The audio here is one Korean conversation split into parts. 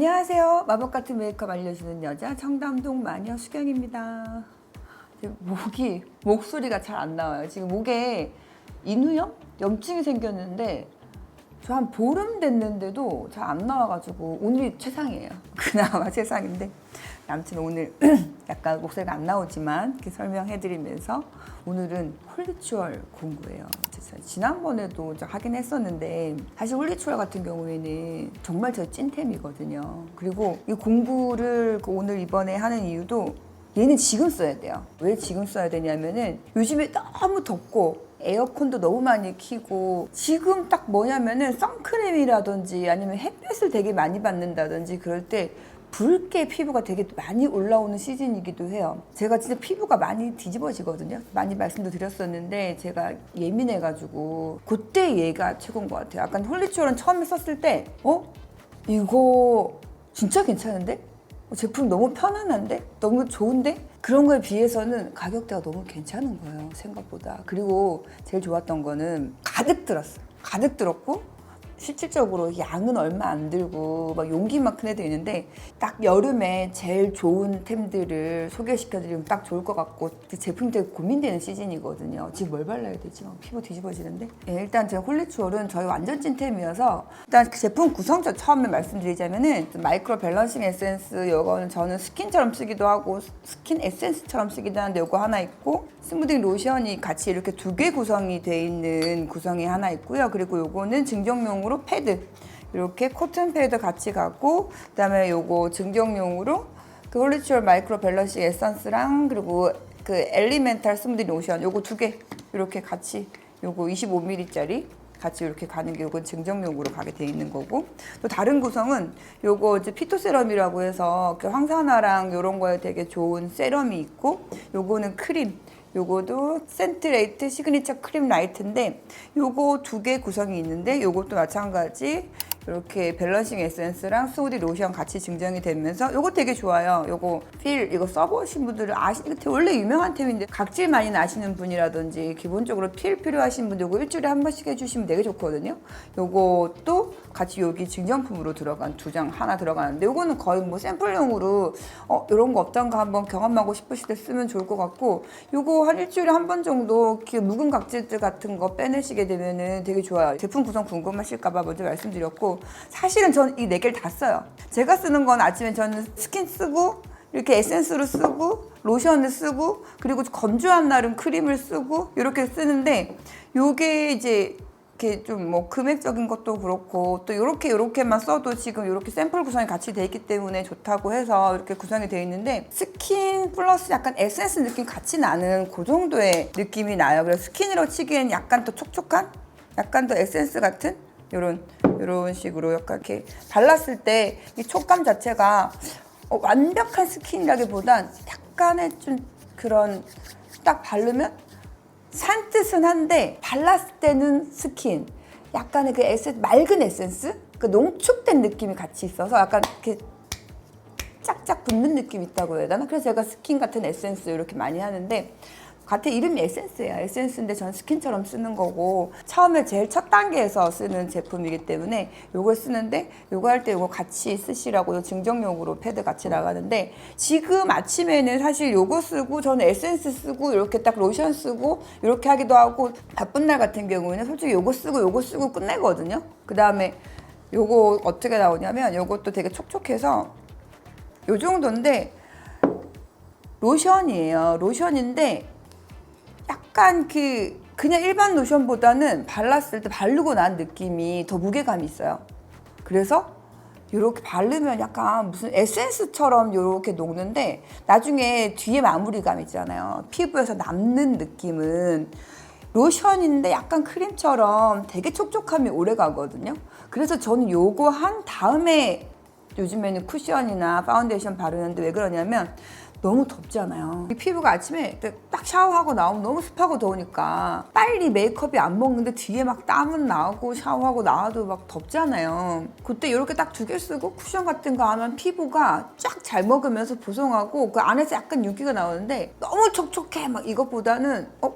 안녕하세요. 마법 같은 메이크업 알려주는 여자 청담동 마녀 수경입니다. 목이 목소리가 잘 안 나와요. 지금 목에 인후염 염증이 생겼는데 저 한 보름 됐는데도 잘 안 나와가지고 오늘이 최상이에요. 그나마 최상인데 아무튼 오늘 약간 목소리가 안 나오지만 이렇게 설명해드리면서 오늘은 홀리추얼 공부예요. 지난번에도 저 하긴 했었는데 사실 홀리추얼 같은 경우에는 정말 저 찐템이거든요. 그리고 이 공부를 그 오늘 이번에 하는 이유도 얘는 지금 써야 돼요. 왜 지금 써야 되냐면은 요즘에 너무 덥고 에어컨도 너무 많이 키고 지금 딱 뭐냐면은 선크림이라든지 아니면 햇볕을 되게 많이 받는다든지 그럴 때 붉게 피부가 되게 많이 올라오는 시즌이기도 해요. 제가 진짜 피부가 많이 뒤집어지거든요. 많이 말씀도 드렸었는데 제가 예민해가지고 그때 얘가 최고인 것 같아요. 약간 홀리추얼은 처음에 썼을 때 어? 이거 진짜 괜찮은데? 어, 제품 너무 편안한데? 너무 좋은데? 그런 거에 비해서는 가격대가 너무 괜찮은 거예요, 생각보다. 그리고 제일 좋았던 거는 가득 들었어요. 가득 들었고, 실질적으로 양은 얼마 안 들고 막 용기만큼 해도 있는데 딱 여름에 제일 좋은 템들을 소개시켜드리면 딱 좋을 것 같고 그 제품 되게 고민되는 시즌이거든요. 지금 뭘 발라야 되지? 막 피부 뒤집어지는데 예, 일단 제가 홀리추얼은 저희 완전 찐템이어서 일단 그 제품 구성자 처음에 말씀드리자면은 마이크로 밸런싱 에센스 이거는 저는 스킨처럼 쓰기도 하고 스킨 에센스처럼 쓰기도 하는데 이거 하나 있고 스무딩 로션이 같이 이렇게 두 개 구성이 돼 있는 구성이 하나 있고요. 그리고 요거는 증정용으로 패드. 이렇게 코튼 패드 같이 가고 그다음에 요거 증정용으로 그 홀리추얼 마이크로 밸런싱 에센스랑 그리고 그 엘리멘탈 스무디 로션 요거 두 개 이렇게 같이 요거 25ml짜리 같이 이렇게 가는 게 요건 증정용으로 가게 돼 있는 거고. 또 다른 구성은 요거 이제 피토 세럼이라고 해서 그 황산화랑 요런 거에 되게 좋은 세럼이 있고 요거는 크림 요거도 센트레이트 시그니처 크림 라이트인데 요거 두 개 구성이 있는데 요것도 마찬가지 이렇게 밸런싱 에센스랑 스우디 로션 같이 증정이 되면서 요거 되게 좋아요. 요거 필 이거 써보신 분들은 아시 이거 원래 유명한 템인데 각질 많이 나시는 분이라든지 기본적으로 필 필요하신 분들 요거 일주일에 한 번씩 해주시면 되게 좋거든요. 요것도 같이 여기 증정품으로 들어간 두 장 하나 들어가는데 요거는 거의 뭐 샘플용으로 어 이런 거 없던가 한번 경험하고 싶으실 때 쓰면 좋을 것 같고 요거 한 일주일에 한 번 정도 그 묵은 각질들 같은 거 빼내시게 되면은 되게 좋아요. 제품 구성 궁금하실까봐 먼저 말씀드렸고 사실은 전 이 네 개를 다 써요. 제가 쓰는 건 아침에 저는 스킨 쓰고 이렇게 에센스로 쓰고 로션을 쓰고 그리고 건조한 날은 크림을 쓰고 이렇게 쓰는데 요게 이제 이렇게 좀 뭐 금액적인 것도 그렇고 또 이렇게 이렇게만 써도 지금 이렇게 샘플 구성이 같이 돼 있기 때문에 좋다고 해서 이렇게 구성이 되어 있는데 스킨 플러스 약간 에센스 느낌 같이 나는 그 정도의 느낌이 나요. 그래서 스킨으로 치기엔 약간 더 촉촉한 약간 더 에센스 같은 이런 이런 식으로 약간 이렇게 발랐을 때 이 촉감 자체가 어, 완벽한 스킨이라기보단 약간의 좀 그런 딱 바르면 산 뜻은 한데 발랐을 때는 스킨 약간의 그 에센스 맑은 에센스 그 농축된 느낌이 같이 있어서 약간 이렇게 짝짝 붙는 느낌이 있다고 해야 되나? 그래서 제가 스킨 같은 에센스 이렇게 많이 하는데 같은 이름이 에센스예요. 에센스인데 전 스킨처럼 쓰는 거고 처음에 제일 첫 단계에서 쓰는 제품이기 때문에 요걸 쓰는데 요거 할 때 요거 같이 쓰시라고 요 증정용으로 패드 같이 나가는데 지금 아침에는 사실 요거 쓰고 저는 에센스 쓰고 이렇게 딱 로션 쓰고 이렇게 하기도 하고 바쁜 날 같은 경우에는 솔직히 요거 쓰고 요거 쓰고 끝내거든요. 그 다음에 요거 어떻게 나오냐면 요것도 되게 촉촉해서 요 정도인데 로션이에요. 로션인데 약간 그 그냥 일반 로션보다는 발랐을 때 바르고 난 느낌이 더 무게감이 있어요. 그래서 이렇게 바르면 약간 무슨 에센스처럼 이렇게 녹는데 나중에 뒤에 마무리감 있잖아요. 피부에서 남는 느낌은 로션인데 약간 크림처럼 되게 촉촉함이 오래 가거든요. 그래서 저는 요거 한 다음에 요즘에는 쿠션이나 파운데이션 바르는데 왜 그러냐면 너무 덥잖아요. 이 피부가 아침에 딱 샤워하고 나오면 너무 습하고 더우니까 빨리 메이크업이 안 먹는데 뒤에 막 땀은 나고 샤워하고 나와도 막 덥잖아요. 그때 이렇게 딱 두 개 쓰고 쿠션 같은 거 하면 피부가 쫙 잘 먹으면서 보송하고 그 안에서 약간 윤기가 나오는데 너무 촉촉해 막 이것보다는 어?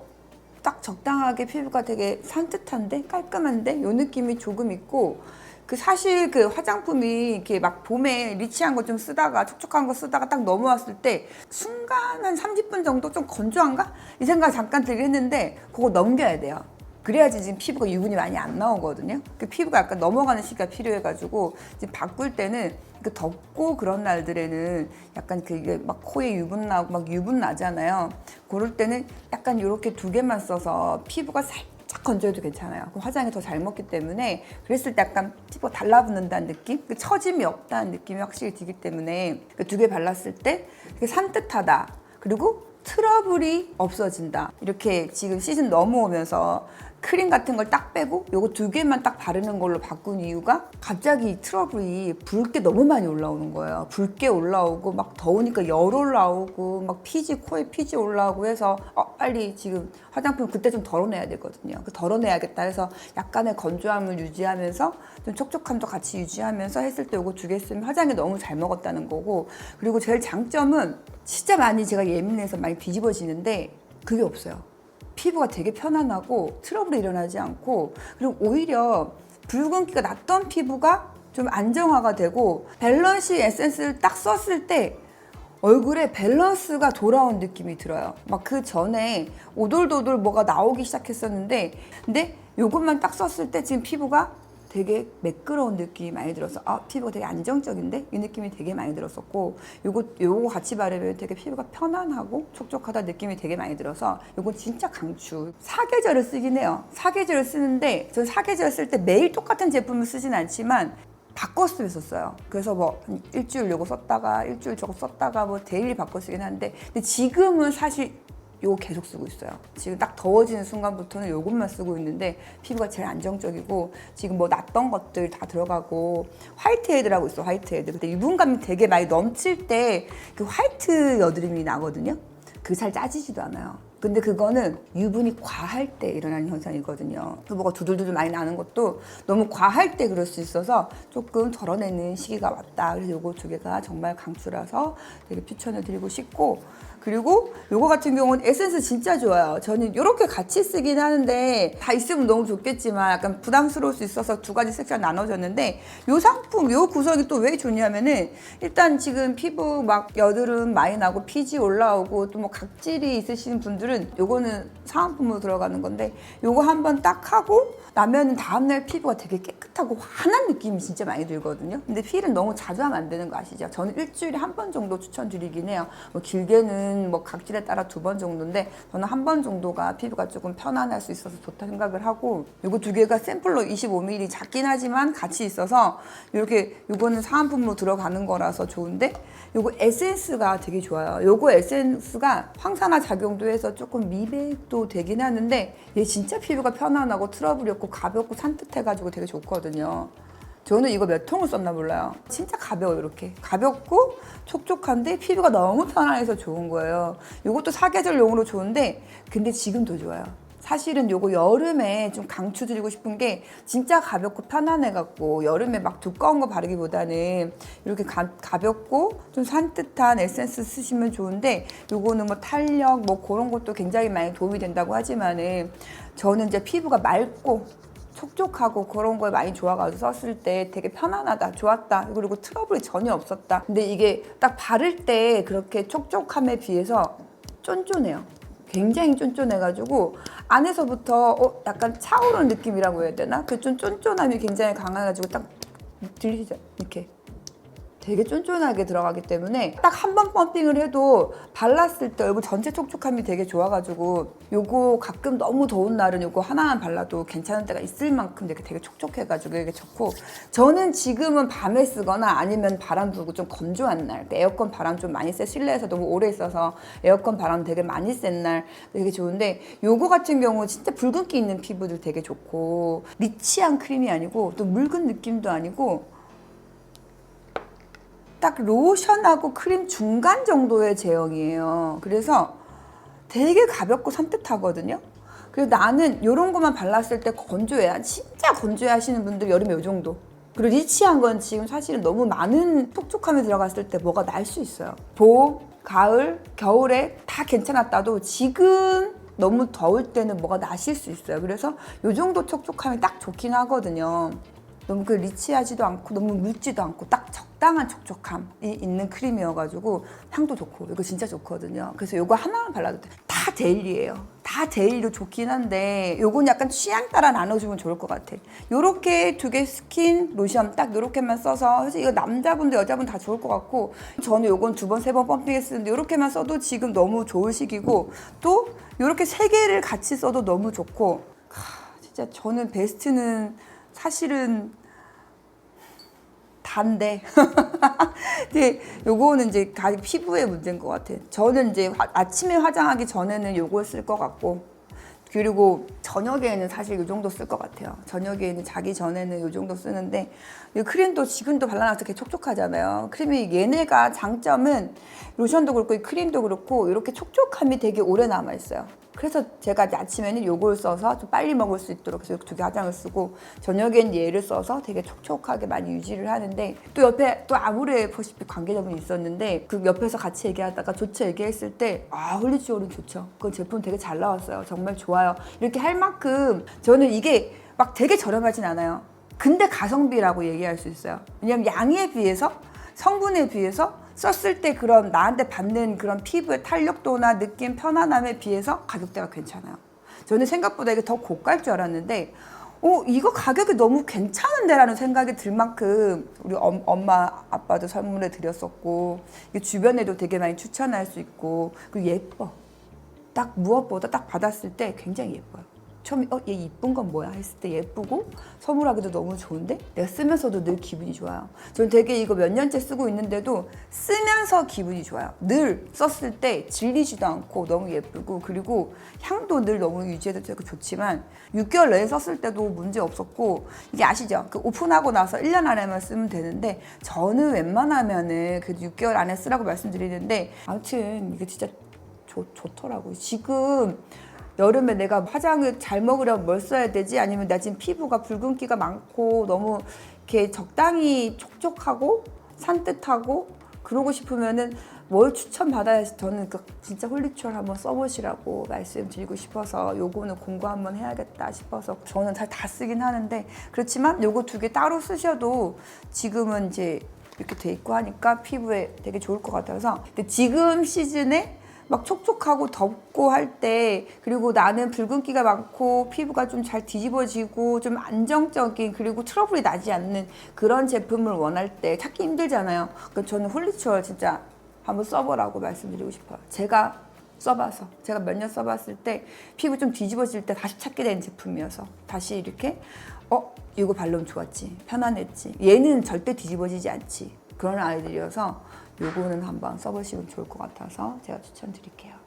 딱 적당하게 피부가 되게 산뜻한데 깔끔한데 요 느낌이 조금 있고 그 사실 그 화장품이 이렇게 막 봄에 리치한 거 좀 쓰다가 촉촉한 거 쓰다가 딱 넘어왔을 때 순간 한 30분 정도 좀 건조한가? 이 생각 잠깐 들긴 했는데 그거 넘겨야 돼요. 그래야지 지금 피부가 유분이 많이 안 나오거든요. 그 피부가 약간 넘어가는 시기가 필요해가지고 지금 바꿀 때는 그 덥고 그런 날들에는 약간 그게 막 코에 유분 나고 막 유분 나잖아요. 그럴 때는 약간 이렇게 두 개만 써서 피부가 살짝 건조해도 괜찮아요. 그럼 화장이 더 잘 먹기 때문에 그랬을 때 약간 피부가 달라붙는다는 느낌? 그 처짐이 없다는 느낌이 확실히 들기 때문에 그 두 개 발랐을 때 되게 산뜻하다. 그리고 트러블이 없어진다. 이렇게 지금 시즌 넘어오면서 크림 같은 걸 딱 빼고 요거 두 개만 딱 바르는 걸로 바꾼 이유가 갑자기 이 트러블이 붉게 너무 많이 올라오는 거예요. 붉게 올라오고 막 더우니까 열 올라오고 막 피지 코에 피지 올라오고 해서 어, 빨리 지금 화장품 그때 좀 덜어내야 되거든요. 그 덜어내야겠다 해서 약간의 건조함을 유지하면서 좀 촉촉함도 같이 유지하면서 했을 때 요거 두 개 쓰면 화장이 너무 잘 먹었다는 거고 그리고 제일 장점은 진짜 많이 제가 예민해서 많이 뒤집어지는데 그게 없어요. 피부가 되게 편안하고 트러블이 일어나지 않고 그리고 오히려 붉은기가 났던 피부가 좀 안정화가 되고 밸런시 에센스를 딱 썼을 때 얼굴에 밸런스가 돌아온 느낌이 들어요. 막 그 전에 오돌도돌 뭐가 나오기 시작했었는데 근데 요것만 딱 썼을 때 지금 피부가 되게 매끄러운 느낌이 많이 들어서 아 피부가 되게 안정적인데? 이 느낌이 되게 많이 들었었고 요거 요거 같이 바르면 되게 피부가 편안하고 촉촉하다 느낌이 되게 많이 들어서 요건 진짜 강추. 사계절을 쓰긴 해요. 사계절을 쓰는데 전 사계절 쓸 때 매일 똑같은 제품을 쓰진 않지만 바꿔 쓰였었어요. 그래서 뭐한 일주일 요거 썼다가 일주일 저거 썼다가 뭐 데일리 바꿔 쓰긴 하는데 근데 지금은 사실 요거 계속 쓰고 있어요. 지금 딱 더워지는 순간부터는 요것만 쓰고 있는데 피부가 제일 안정적이고 지금 뭐 났던 것들 다 들어가고 화이트 헤드라고 있어 화이트 헤드. 근데 유분감이 되게 많이 넘칠 때 그 화이트 여드름이 나거든요. 그잘 짜지지도 않아요. 근데 그거는 유분이 과할 때 일어나는 현상이거든요. 피부가 두들두들 많이 나는 것도 너무 과할 때 그럴 수 있어서 조금 덜어내는 시기가 왔다. 그래서 요거 두 개가 정말 강추라서 되게 추천을 드리고 싶고 그리고 요거 같은 경우는 에센스 진짜 좋아요. 저는 이렇게 같이 쓰긴 하는데 다 있으면 너무 좋겠지만 약간 부담스러울 수 있어서 두 가지 섹션 나눠졌는데 요 상품 요 구성이 또 왜 좋냐면은 일단 지금 피부 막 여드름 많이 나고 피지 올라오고 또 뭐 각질이 있으신 분들은 요거는 사은품으로 들어가는 건데 요거 한번 딱 하고 나면은 다음날 피부가 되게 깨끗하고 환한 느낌이 진짜 많이 들거든요. 근데 필은 너무 자주 하면 안 되는 거 아시죠? 저는 일주일에 한 번 정도 추천드리긴 해요. 뭐 길게는 뭐 각질에 따라 두 번 정도인데 저는 한 번 정도가 피부가 조금 편안할 수 있어서 좋다 생각을 하고 요거 두 개가 샘플로 25ml 작긴 하지만 같이 있어서 이렇게 요거는 사은품으로 들어가는 거라서 좋은데 요거 에센스가 되게 좋아요. 요거 에센스가 황산화 작용도 해서 조금 미백도 되긴 하는데 얘 진짜 피부가 편안하고 트러블이 없고 가볍고 산뜻해가지고 되게 좋거든요. 저는 이거 몇 통을 썼나 몰라요. 진짜 가벼워요, 이렇게. 가볍고 촉촉한데 피부가 너무 편안해서 좋은 거예요. 이것도 사계절용으로 좋은데, 근데 지금도 좋아요. 사실은 요거 여름에 좀 강추 드리고 싶은 게 진짜 가볍고 편안해갖고 여름에 막 두꺼운 거 바르기보다는 이렇게 가, 가볍고 좀 산뜻한 에센스 쓰시면 좋은데 요거는 뭐 탄력 뭐 그런 것도 굉장히 많이 도움이 된다고 하지만은 저는 이제 피부가 맑고 촉촉하고 그런 거에 많이 좋아가지고 썼을 때 되게 편안하다, 좋았다. 그리고 트러블이 전혀 없었다. 근데 이게 딱 바를 때 그렇게 촉촉함에 비해서 쫀쫀해요. 굉장히 쫀쫀해가지고 안에서부터 어, 약간 차오르는 느낌이라고 해야 되나? 그 좀 쫀쫀함이 굉장히 강해가지고 딱 들리죠? 이렇게. 되게 쫀쫀하게 들어가기 때문에 딱 한 번 펌핑을 해도 발랐을 때 얼굴 전체 촉촉함이 되게 좋아가지고 요거 가끔 너무 더운 날은 요거 하나만 발라도 괜찮은 때가 있을 만큼 되게 되게 촉촉해가지고 이게 좋고 저는 지금은 밤에 쓰거나 아니면 바람 불고 좀 건조한 날 그러니까 에어컨 바람 좀 많이 쐬 실내에서 너무 오래 있어서 에어컨 바람 되게 많이 센 날 되게 좋은데 요거 같은 경우 진짜 붉은기 있는 피부들 되게 좋고 리치한 크림이 아니고 또 묽은 느낌도 아니고 딱 로션하고 크림 중간 정도의 제형이에요. 그래서 되게 가볍고 산뜻하거든요. 그래서 나는 이런 것만 발랐을 때 건조해야 진짜 건조해 하시는 분들 여름에 이 정도. 그리고 리치한 건 지금 사실은 너무 많은 촉촉함이 들어갔을 때 뭐가 날 수 있어요. 봄, 가을, 겨울에 다 괜찮았다도 지금 너무 더울 때는 뭐가 나실 수 있어요. 그래서 이 정도 촉촉함이 딱 좋긴 하거든요. 너무 그 리치하지도 않고 너무 묽지도 않고 딱 적당한 촉촉함이 있는 크림이어가지고 향도 좋고 이거 진짜 좋거든요. 그래서 이거 하나만 발라도 돼. 다 데일리예요. 다 데일리로 좋긴 한데 요건 약간 취향 따라 나눠주면 좋을 것 같아. 요렇게 두 개 스킨 로션 딱 요렇게만 써서 사실 이거 남자분도 여자분 다 좋을 것 같고 저는 요건 두 번 세 번 펌핑 했었는데 요렇게만 써도 지금 너무 좋을 시기고 또 요렇게 세 개를 같이 써도 너무 좋고 하, 진짜 저는 베스트는 사실은 단데. 근데 요거는 이제 피부의 문제인 것 같아. 저는 이제 화- 아침에 화장하기 전에는 요걸 쓸 것 같고. 그리고 저녁에는 사실 이 정도 쓸 것 같아요. 저녁에는 자기 전에는 이 정도 쓰는데 이 크림도 지금도 발라놔서 되게 촉촉하잖아요. 크림이 얘네가 장점은 로션도 그렇고 이 크림도 그렇고 이렇게 촉촉함이 되게 오래 남아 있어요. 그래서 제가 아침에는 요걸 써서 좀 빨리 먹을 수 있도록 이렇게 두개 화장을 쓰고 저녁엔 얘를 써서 되게 촉촉하게 많이 유지를 하는데 또 옆에 또 아무래 퍼시픽 관계자분이 있었는데 그 옆에서 같이 얘기하다가 좋죠 얘기했을 때 아 홀리지올은 좋죠. 그 제품 되게 잘 나왔어요. 정말 좋아요. 이렇게 할 만큼 저는 이게 막 되게 저렴하진 않아요. 근데 가성비라고 얘기할 수 있어요. 왜냐면 양에 비해서 성분에 비해서 썼을 때 그런 나한테 받는 그런 피부의 탄력도나 느낌 편안함에 비해서 가격대가 괜찮아요. 저는 생각보다 이게 더 고가일 줄 알았는데 어, 이거 가격이 너무 괜찮은데라는 생각이 들 만큼 우리 엄, 엄마 아빠도 선물해 드렸었고 이게 주변에도 되게 많이 추천할 수 있고 그리고 예뻐. 딱 무엇보다 딱 받았을 때 굉장히 예뻐요. 처음에 어, 얘 이쁜 건 뭐야 했을 때 예쁘고 선물하기도 너무 좋은데 내가 쓰면서도 늘 기분이 좋아요. 저는 되게 이거 몇 년째 쓰고 있는데도 쓰면서 기분이 좋아요. 늘 썼을 때 질리지도 않고 너무 예쁘고 그리고 향도 늘 너무 유지해도 되고 좋지만 6개월 내에 썼을 때도 문제 없었고 이게 아시죠? 그 오픈하고 나서 1년 안에만 쓰면 되는데 저는 웬만하면은 그래도 6개월 안에 쓰라고 말씀드리는데 아무튼 이게 진짜 좋, 좋더라고요. 지금 여름에 내가 화장을 잘 먹으려면 뭘 써야 되지? 아니면 나 지금 피부가 붉은기가 많고 너무 이렇게 적당히 촉촉하고 산뜻하고 그러고 싶으면은 뭘 추천받아야지 저는 그 진짜 홀리추얼 한번 써보시라고 말씀드리고 싶어서 요거는 공부 한번 해야겠다 싶어서 저는 잘 다 쓰긴 하는데 그렇지만 요거 두 개 따로 쓰셔도 지금은 이제 이렇게 돼 있고 하니까 피부에 되게 좋을 것 같아서 근데 지금 시즌에 막 촉촉하고 덥고 할 때 그리고 나는 붉은기가 많고 피부가 좀 잘 뒤집어지고 좀 안정적인 그리고 트러블이 나지 않는 그런 제품을 원할 때 찾기 힘들잖아요. 그러니까 저는 홀리추얼 진짜 한번 써보라고 말씀드리고 싶어요. 제가 써봐서 제가 몇 년 써봤을 때 피부 좀 뒤집어질 때 다시 찾게 된 제품이어서 다시 이렇게 어 이거 발라면 좋았지 편안했지 얘는 절대 뒤집어지지 않지 그런 아이들이어서 요거는 한번 써보시면 좋을 것 같아서 제가 추천드릴게요.